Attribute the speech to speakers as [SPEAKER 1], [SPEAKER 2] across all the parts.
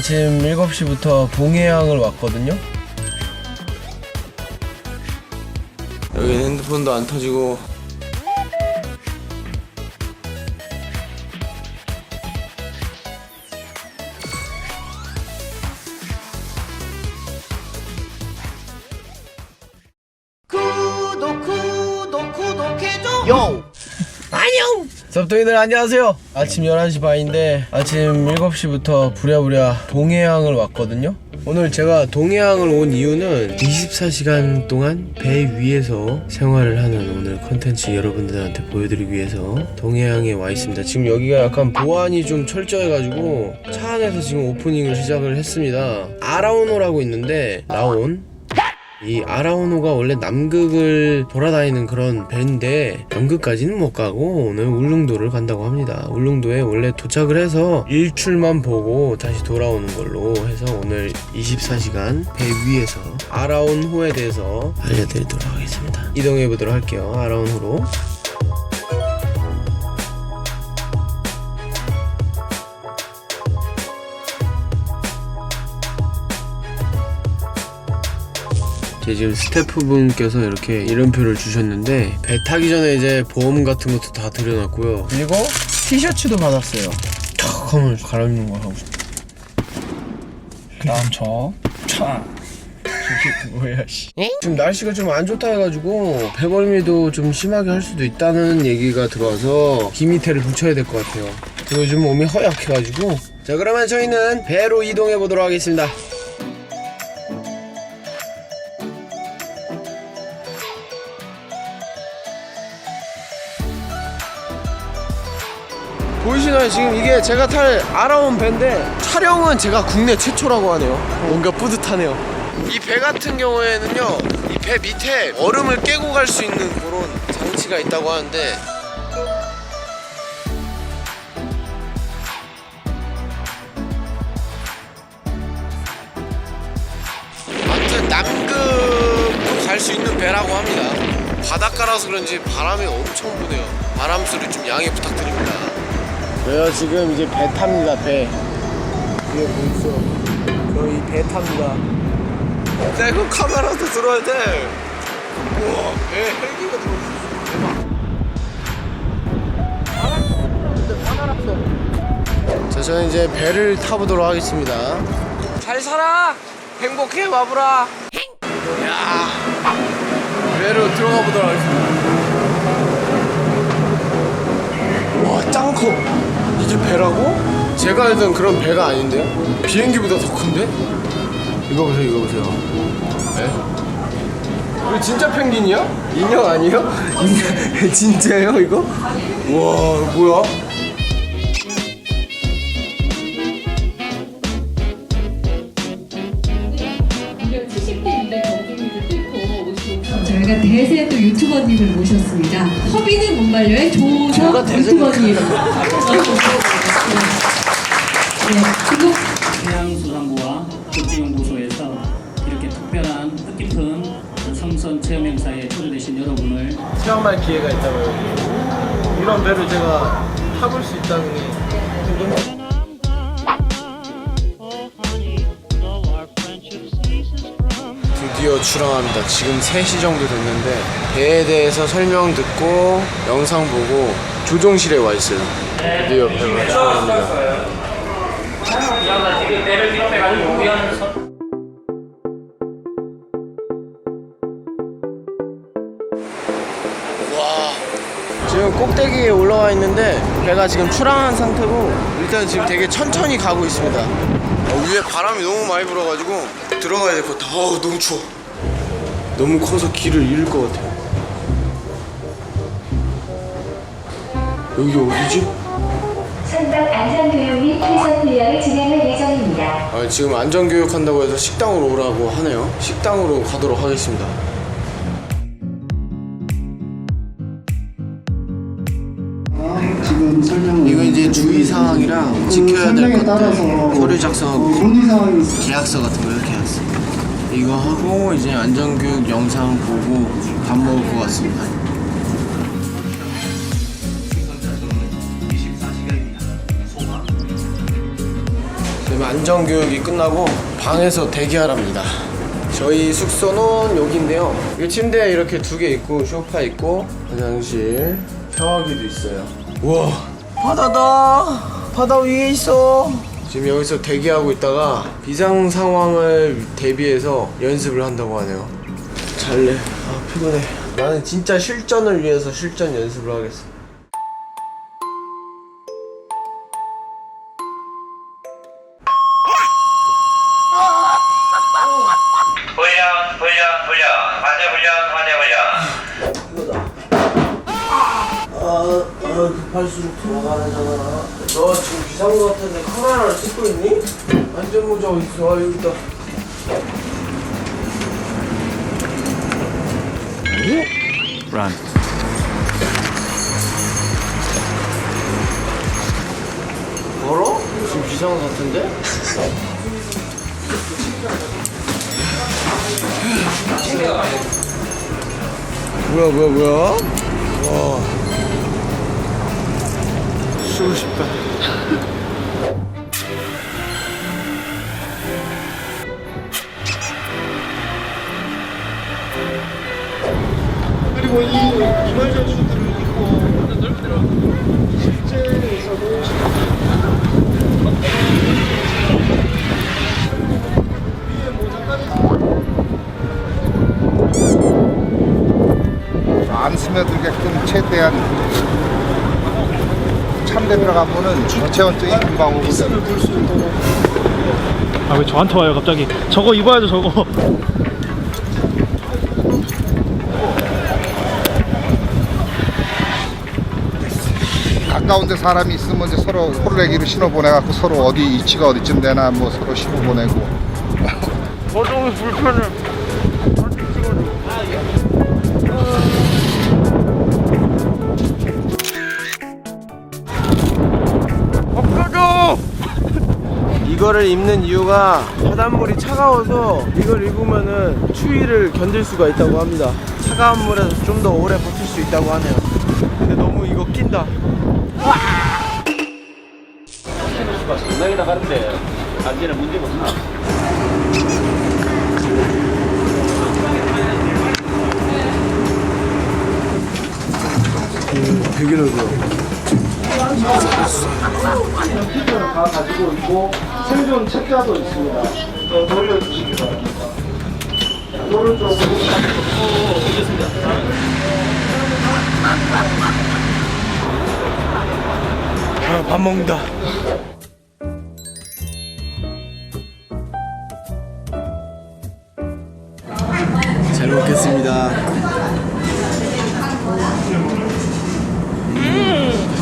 [SPEAKER 1] 아침 7시부터 동해항을 왔거든요. 여기는 핸드폰도 안 터지고 섭동이들 안녕하세요. 아침 11시 반인데 아침 7시부터 부랴부랴 동해항을 왔거든요. 오늘 제가 동해항을 온 이유는 24시간 동안 배 위에서 생활을 하는 오늘 컨텐츠 여러분들한테 보여드리기 위해서 동해항에 와 있습니다. 지금 여기가 약간 보안이 좀 철저해가지고 차 안에서 지금 오프닝을 시작을 했습니다. 아라오노라고 있는데 라온 이 아라오노가 원래 남극을 돌아다니는 그런 배인데 남극까지는 못 가고 오늘 울릉도를 간다고 합니다. 울릉도에 원래 도착을 해서 일출만 보고 다시 돌아오는 걸로 해서 오늘 24시간 배 위에서 아라온호에 대해서 알려드리도록 하겠습니다. 이동해 보도록 할게요. 아라온호로. 제 지금 스태프분께서 이렇게 이름표를 주셨는데 배 타기 전에 이제 보험 같은 것도 다 들여놨고요. 그리고 티셔츠도 받았어요. 탁 하면 갈아입는 거 하고 싶다
[SPEAKER 2] 다음 저 차.
[SPEAKER 1] 이게 뭐야 씨. 지금 날씨가 좀 안 좋다 해가지고 배멀미도 좀 심하게 할 수도 있다는 얘기가 들어와서 기미테를 붙여야 될 것 같아요. 그리고 요즘 몸이 허약해가지고. 자 그러면 저희는 배로 이동해 보도록 하겠습니다 보이시나요? 지금 이게 제가 탈 아라온 배인데 촬영은 제가 국내 최초라고 하네요. 뭔가 뿌듯하네요. 이 배 같은 경우에는요, 이 배 밑에 얼음을 깨고 갈 수 있는 그런 장치가 있다고 하는데 아무튼 남극도 갈 수 있는 배라고 합니다. 바닷가라서 그런지 바람이 엄청 부네요. 바람 소리 좀 양해 부탁드립니다. 저요 지금 이제 배 탑니다 배. 이게 보이죠? 저희 배 탑니다. 나 이거 카메라도 들어야 돼. 우와 배 헬기가 들어있어. 대박. 자 저는 이제 배를 타보도록 하겠습니다. 잘 살아. 행복해 마부라. 야 배로 들어가 보도록 하겠습니다. 와, 짱 커. 이게 배라고? 제가 알던 그런 배가 아닌데요? 비행기보다 더 큰데? 이거 보세요, 이거 보세요. 네? 이거 진짜 펭귄이야? 인형 아니에요? 인형, 진짜예요, 이거? 와, 뭐야?
[SPEAKER 3] 무려 70대인데 경쟁률을 뚫고 오신 저희가 대세 또 유튜버님을 모셨습니다. 허비는 못 말려의 조석? 유튜버님.
[SPEAKER 4] 체험 행사에 초대되신 여러분을
[SPEAKER 1] 체험할 기회가 있다고요. 이런 배를 제가 타볼 수 있다는 게 기분 드디어 출항합니다. 지금 3시 정도 됐는데 배에 대해서 설명 듣고 영상 보고 조종실에 와 있어요. 드디어 배가 출항합니다. 지금 꼭대기에 올라와 있는데 배가 지금 출항한 상태고 일단 지금 되게 천천히 가고 있습니다. 어, 위에 바람이 너무 많이 불어가지고 들어가야 될 것 같아. 어우 너무 추워. 너무 커서 길을 잃을 것 같아요. 여기 어디지?
[SPEAKER 5] 선박 안전교육 및 회선 훈련을 진행할 예정입니다.
[SPEAKER 1] 아, 지금 안전교육 한다고 해서 식당으로 오라고 하네요. 식당으로 가도록 하겠습니다
[SPEAKER 6] 설명을
[SPEAKER 1] 이거 이제 주의 사항이랑 지켜야 될 것들
[SPEAKER 6] 따라서
[SPEAKER 1] 서류 작성하고
[SPEAKER 6] 문의 사항이 있어.
[SPEAKER 1] 계약서 같은 거요 계약서 이거 하고 이제 안전교육 영상 보고 밥 먹을 것 같습니다 지금 안전교육이 끝나고 방에서 대기하랍니다. 저희 숙소는 여기인데요. 이 침대 이렇게 두 개 있고 소파 있고 화장실, 샤워기도 있어요. 우와 바다다. 바다 위에 있어. 지금 여기서 대기하고 있다가 비상 상황을 대비해서 연습을 한다고 하네요. 잘래. 아 피곤해. 나는 진짜 실전을 위해서 실전 연습을 하겠어. 아, 급할수록 돌아가잖아. 너 지금 비상구 같은데 카메라를 찍고 있니? 안전모자 어딨어? 아, 여기 있다.
[SPEAKER 2] Run.
[SPEAKER 1] 멀어? 지금 비상구 같은데? 뭐야, 뭐야, 뭐야? 와. 쉬고 싶다.
[SPEAKER 7] 그리고 이 이말전 슈트를 입고 실제에서도 안 스며들게끔 최대한 참대 들어가면은 주체원증이 금방 오거든.
[SPEAKER 2] 아 왜 저한테 와요 갑자기? 저거 입어야죠 저거.
[SPEAKER 7] 가까운 데 사람이 있으면 이제 서로 호루라기로 신호 보내갖고 서로 어디 위치가 어디쯤 되나 뭐 서로 신호 보내고
[SPEAKER 1] 어동이 불편해. 엎어져! 이거를 입는 이유가 바닷물이 차가워서 이걸 입으면은 추위를 견딜 수가 있다고 합니다. 차가운 물에서 좀 더 오래 버틸 수 있다고 하네요. 근데 너무 이거 낀다.
[SPEAKER 4] 나가는데 안전에 문제가 없나?
[SPEAKER 1] 되게 넓어.
[SPEAKER 7] 다 가지고 있고 생존 책자도 있습니다. 또 돌려주시기 바랍니다. 오른쪽으로
[SPEAKER 1] 아, 밥 먹는다.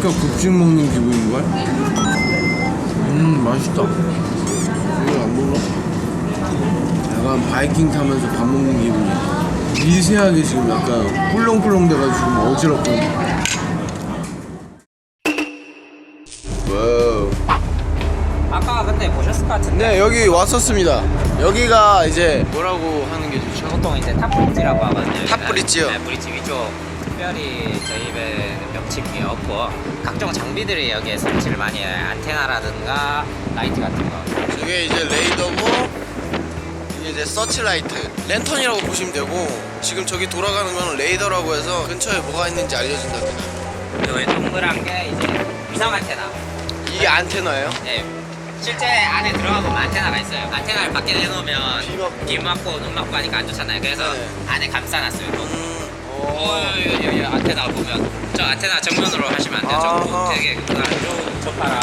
[SPEAKER 1] 음, 합격 급식 먹는 기분인걸? 음, 맛있다. 이거 안 불러? 약간 바이킹 타면서 밥 먹는 기분이야. 미세하게 지금 약간 꿀렁꿀렁 돼가지고. 와우.
[SPEAKER 8] 아까 근데 보셨을 것 같은데
[SPEAKER 1] 네 여기 왔었습니다 여기가 이제 뭐라고 하는 게 좋죠?
[SPEAKER 8] 보통 이제 탑브릿지라고 하거든요.
[SPEAKER 1] 탑브릿지요?
[SPEAKER 8] 네, 브릿지 위쪽 특별히 저희 집에는 명칭이 없고 각종 장비들이 여기에 설치를 많이 해요. 안테나라든가 라이트 같은 거.
[SPEAKER 1] 저게 이제 레이더고 이게 이제 서치라이트 랜턴이라고 보시면 되고 지금 저기 돌아가는 건 레이더라고 해서 근처에 뭐가 있는지 알려준답니다
[SPEAKER 8] 그리고 이 동그란 게 이제 위성 안테나.
[SPEAKER 1] 이게 안테나예요?
[SPEAKER 8] 네. 실제 안에 들어가 보면 안테나가 있어요. 안테나를 밖에 내놓으면
[SPEAKER 1] 비 맞고.
[SPEAKER 8] 비 맞고 눈 맞고 하니까 안 좋잖아요. 그래서
[SPEAKER 1] 네.
[SPEAKER 8] 안에 감싸놨어요. 또.
[SPEAKER 1] 음,
[SPEAKER 8] 어, 여기, 여기 안테나 보면 저 안테나 정면으로 하시면 안 돼요.
[SPEAKER 1] 아하.
[SPEAKER 8] 저 되게 그거 쭉 접하라.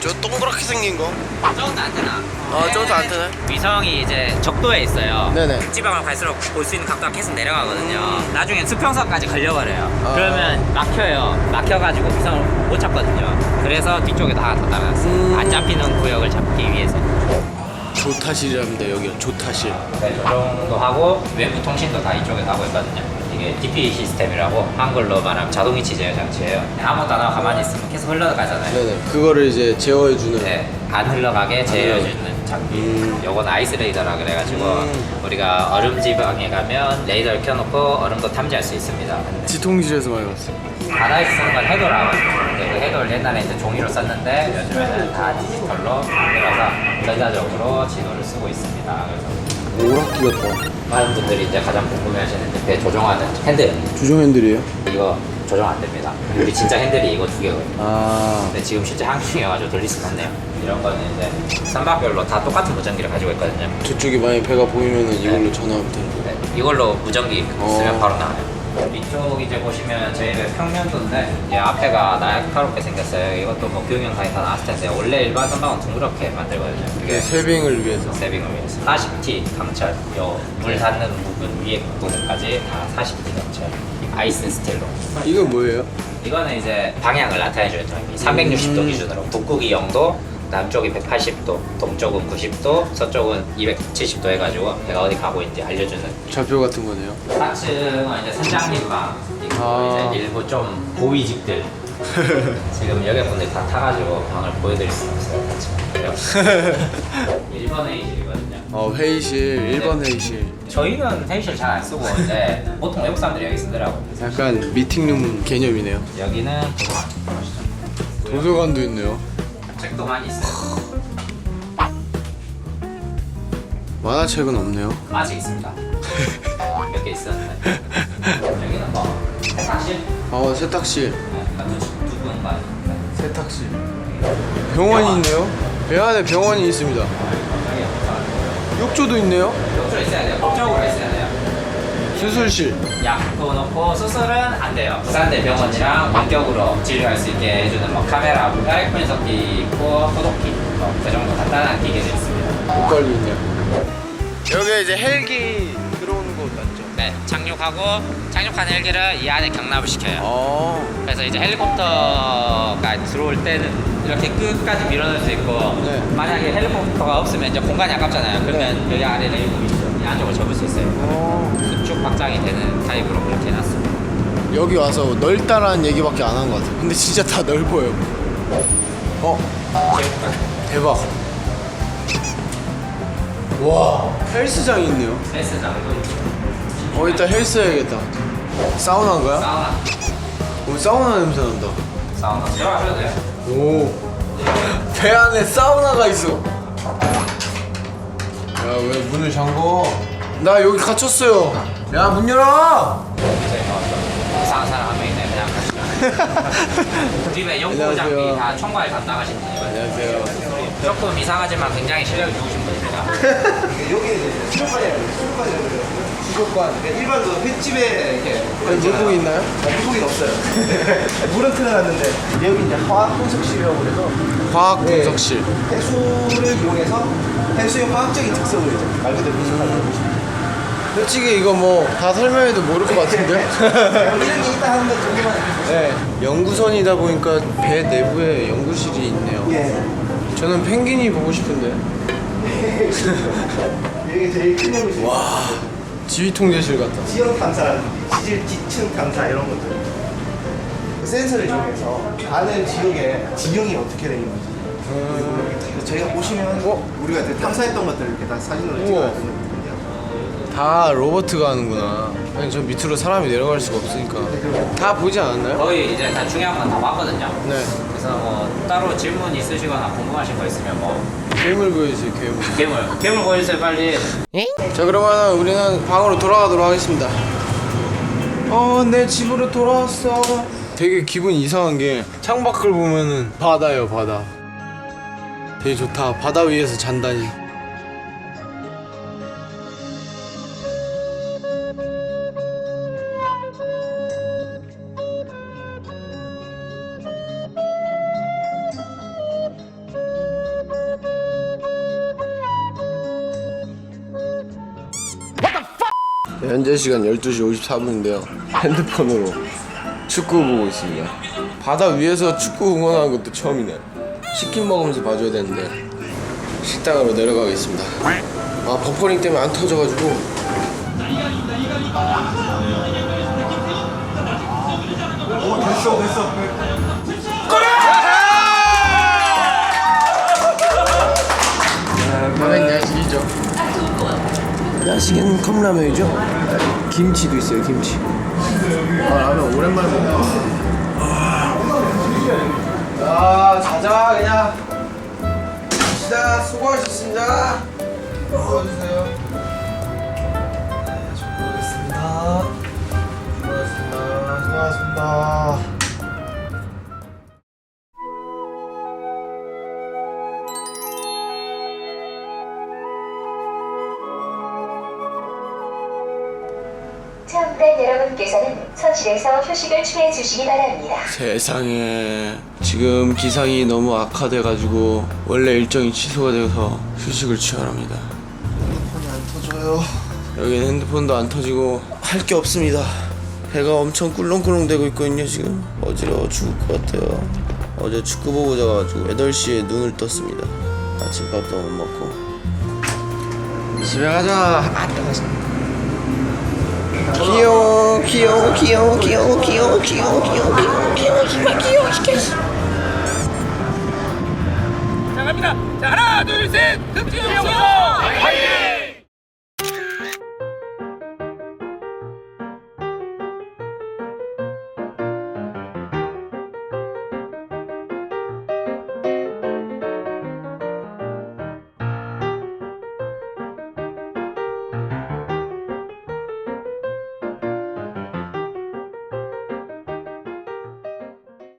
[SPEAKER 1] 저 동그랗게 생긴 거
[SPEAKER 8] 저것도 안테나.
[SPEAKER 1] 아, 저것도 안테나?
[SPEAKER 8] 위성이 이제 적도에 있어요.
[SPEAKER 1] 네네.
[SPEAKER 8] 지방을 갈수록 볼 수 있는 각도가 계속 내려가거든요. 나중엔 수평선까지 걸려버려요.
[SPEAKER 1] 아.
[SPEAKER 8] 그러면 막혀요. 막혀가지고 위성을 못 잡거든요. 그래서 뒤쪽에 다 닫아놨어요.
[SPEAKER 1] 음.
[SPEAKER 8] 안 잡히는 구역을 잡기 위해서.
[SPEAKER 1] 조타실이랍니다 여기가 조타실
[SPEAKER 8] 네, 저 정도 하고 외부 통신도 다 이쪽에 하고 있거든요. 이게 DP 시스템이라고 한글로 말하면 자동이치 제어 장치예요. 아무것도 안 하고 가만히 있으면 계속 흘러가잖아요.
[SPEAKER 1] 네네 그거를 이제 제어해주는
[SPEAKER 8] 네, 안 흘러가게 제어해주는 장비.
[SPEAKER 1] 음.
[SPEAKER 8] 요건 아이스 레이더라 그래가지고
[SPEAKER 1] 음.
[SPEAKER 8] 우리가 얼음 지방에 가면 레이더를 켜놓고 얼음도 탐지할 수 있습니다.
[SPEAKER 1] 지통실에서 많이 봤어요
[SPEAKER 8] 바다에서 쓰는 건 해도라고. 근데 그 해도를 옛날에 이제 종이로 썼는데 요즘에는 다 디지털로 만들어서 전자적으로 지도를 쓰고 있습니다. 그래서
[SPEAKER 1] 오락기 같다.
[SPEAKER 8] 많은 분들이 이제 가장 궁금해하시는 배 조종하는 핸들
[SPEAKER 1] 조종 핸들이에요?
[SPEAKER 8] 이거 조정 안 됩니다. 우리 진짜 핸들이 이거 두 개거든요.
[SPEAKER 1] 아.
[SPEAKER 8] 근데 지금 실제 한국이어가지고 돌릴 수가 없네요. 이런 거는 이제 선박별로 다 똑같은 무전기를 가지고 있거든요.
[SPEAKER 1] 저쪽에 만약 배가 보이면은 이걸로 전화하면 되는 거.
[SPEAKER 8] 네, 이걸로 무전기 쓰면
[SPEAKER 1] 어.
[SPEAKER 8] 바로 나와요. 이쪽 이제 보시면 저희는 평면도인데 이제 앞에가 날카롭게 생겼어요. 이것도 뭐 교육영상에 다 나왔을 텐데 원래 일반 선박은 둥그렇게 만들거든요. 그게
[SPEAKER 1] 세빙을 위해서.
[SPEAKER 8] 세빙을 위해서 40T 강철 요물 닿는 부분 위에 부분까지 다 40T 강철 아이스 스틸로
[SPEAKER 1] 이건 뭐예요?
[SPEAKER 8] 이거는 이제 방향을 장비 360도 기준으로 북극이 0도 남쪽이 180도 동쪽은 90도 서쪽은 270도 해가지고 내가 어디 가고 있는지 알려주는
[SPEAKER 1] 좌표 같은 거네요.
[SPEAKER 8] 4층은 이제 선장님 방 있고
[SPEAKER 1] 아.
[SPEAKER 8] 이제 일부 좀 고위직들 지금 여객분들 다 타가지고 방을 보여드릴 수는 없어요 그렇지만 1번 회의실이거든요
[SPEAKER 1] 어 회의실 1번 회의실.
[SPEAKER 8] 저희는 회의실 잘 안 쓰고 이제 보통 외국 사람들이 여기 쓰더라고요
[SPEAKER 1] 약간 미팅룸 개념이네요.
[SPEAKER 8] 여기는 도서관.
[SPEAKER 1] 도서관도 있네요.
[SPEAKER 8] 책도 많이 있어요
[SPEAKER 1] 만화책은 없네요.
[SPEAKER 8] 아직 있습니다 몇 개 있었는데 여기는 뭐 세탁실
[SPEAKER 1] 어 세탁실.
[SPEAKER 8] 두 분만
[SPEAKER 1] 세탁실. 병원이 있네요. 배 안에 병원이 있습니다. 욕조도 있네요.
[SPEAKER 8] 욕조 있어야 돼요 법적으로 있어야 돼요
[SPEAKER 1] 수술실.
[SPEAKER 8] 약도 넣고 수술은 안 돼요. 부산대 병원이랑 원격으로 진료할 수 있게 해주는 뭐 카메라, 혈액 분석기 있고 소독기 뭐그 정도 간단한 기계도 있습니다.
[SPEAKER 1] 옷갈비 있네요. 여기 이제 헬기 들어오는 곳 맞죠?
[SPEAKER 8] 네, 착륙하고 착륙한 헬기를 이 안에 경납을 시켜요.
[SPEAKER 1] 어.
[SPEAKER 8] 그래서 이제 헬리콥터가 들어올 때는 이렇게 끝까지 밀어넣을 수 있고
[SPEAKER 1] 네.
[SPEAKER 8] 만약에 헬리콥터가 없으면 이제 공간이 아깝잖아요. 그러면 여기 아래 레일이 이 안쪽으로 접을 수 있어요.
[SPEAKER 1] 어.
[SPEAKER 8] 쭉 확장이 되는 타입으로 그렇게 해놨습니다.
[SPEAKER 1] 여기 와서 넓다라는 얘기밖에 안 한 것 같아요. 근데 진짜 다 넓어요. 어, 대박. 와, 헬스장이 있네요.
[SPEAKER 8] 헬스장도 있고
[SPEAKER 1] 어, 이따 헬스 해야겠다. 사우나인가요?
[SPEAKER 8] 사우나,
[SPEAKER 1] 오, 사우나 냄새 난다.
[SPEAKER 8] 사우나 들어가셔도 돼요.
[SPEAKER 1] 오, 배 안에 사우나가 있어. 야, 왜 문을 잠궈? 나 여기 갇혔어요. 야, 문 열어!
[SPEAKER 8] 이상한 사람 한 명인데 그냥 가시죠. 집에 연구 장비. 다 총괄 담당하신 분이거든요.
[SPEAKER 1] 안녕하세요.
[SPEAKER 8] 조금 이상하지만 굉장히 실력이 좋으신 분입니다.
[SPEAKER 9] 수족관 일반 그 횟집에 이렇게
[SPEAKER 1] 물고기 있나요?
[SPEAKER 9] 물고기는 없어요. 물은 틀어놨는데 여기 이제 화학 분석실이라고 그래서 네.
[SPEAKER 1] 분석실.
[SPEAKER 9] 해수를 이용해서 해수의 화학적인 특성을 이제 말 그대로 분석하는 곳입니다.
[SPEAKER 1] 솔직히 이거 뭐 다 설명해도 모를 것 같은데?
[SPEAKER 9] 이런 게 있다 하는 건 정도만
[SPEAKER 1] 네. 연구선이다 보니까 배 내부에 연구실이 있네요.
[SPEAKER 9] 예.
[SPEAKER 1] 저는 펭귄이 보고 싶은데.
[SPEAKER 9] 이게 제일 큰 연구실.
[SPEAKER 1] 와. 지휘 통제실 같다.
[SPEAKER 9] 지형 탐사라든지 지질 지층 탐사 이런 것들. 그 센서를 이용해서 아는 지역의 지형이 어떻게 되는 건지. 그리고 저희가 보시면 우리가 이제 탐사했던 것들을 이렇게 다 사진으로
[SPEAKER 1] 우와.
[SPEAKER 9] 거거든요.
[SPEAKER 1] 다 로버트가 하는구나. 아니, 저 밑으로 사람이 내려갈 수가 없으니까. 다 보지 않았나요?
[SPEAKER 8] 거의 이제 다 중요한 건 다 봤거든요.
[SPEAKER 1] 네.
[SPEAKER 8] 그래서 뭐 따로 질문 있으시거나 궁금하신 거 있으면 뭐
[SPEAKER 1] 괴물 보여주세요, 괴물.
[SPEAKER 8] 괴물 괴물 보여주세요 빨리.
[SPEAKER 1] 자, 그러면 우리는 방으로 돌아가도록 하겠습니다. 어, 내 집으로 돌아왔어. 되게 기분 이상한 게 창밖을 보면은 바다예요, 바다. 되게 좋다. 바다 위에서 잔다니. 현재 시간 12시 54분인데요. 핸드폰으로 축구 보고 있습니다. 바다 위에서 축구 응원하는 것도 처음이네. 치킨 먹으면서 봐줘야 되는데 식당으로 내려가겠습니다. 아 버퍼링 때문에 안 터져가지고 라면 야식은 컵라면이죠. 김치도 있어요, 김치. 아, 라면 오랜만에 먹네. 아, 자자 그냥. 갑시다. 수고하셨습니다. 수고하세요.
[SPEAKER 5] 휴식을 취해 주시기 바랍니다.
[SPEAKER 1] 세상에 지금 기상이 너무 악화돼가지고 원래 일정이 취소가 되어서 휴식을 취하랍니다.
[SPEAKER 9] 핸드폰이 안 터져요.
[SPEAKER 1] 여기는 핸드폰도 안 터지고 할 게 없습니다. 배가 엄청 꿀렁꿀렁 대고 있거든요 지금 어지러워 죽을 것 같아요. 어제 축구 보고 자가지고 8시에 눈을 떴습니다. 아침밥도 못 먹고 집에 가자. 아 뜨거워. 귀여워 귀여워 귀여워 귀여워 귀여워 귀여워 귀여워 귀여워 귀여워 정말 귀여워 시켰어.
[SPEAKER 4] 자 갑니다 자 하나 둘셋 금지요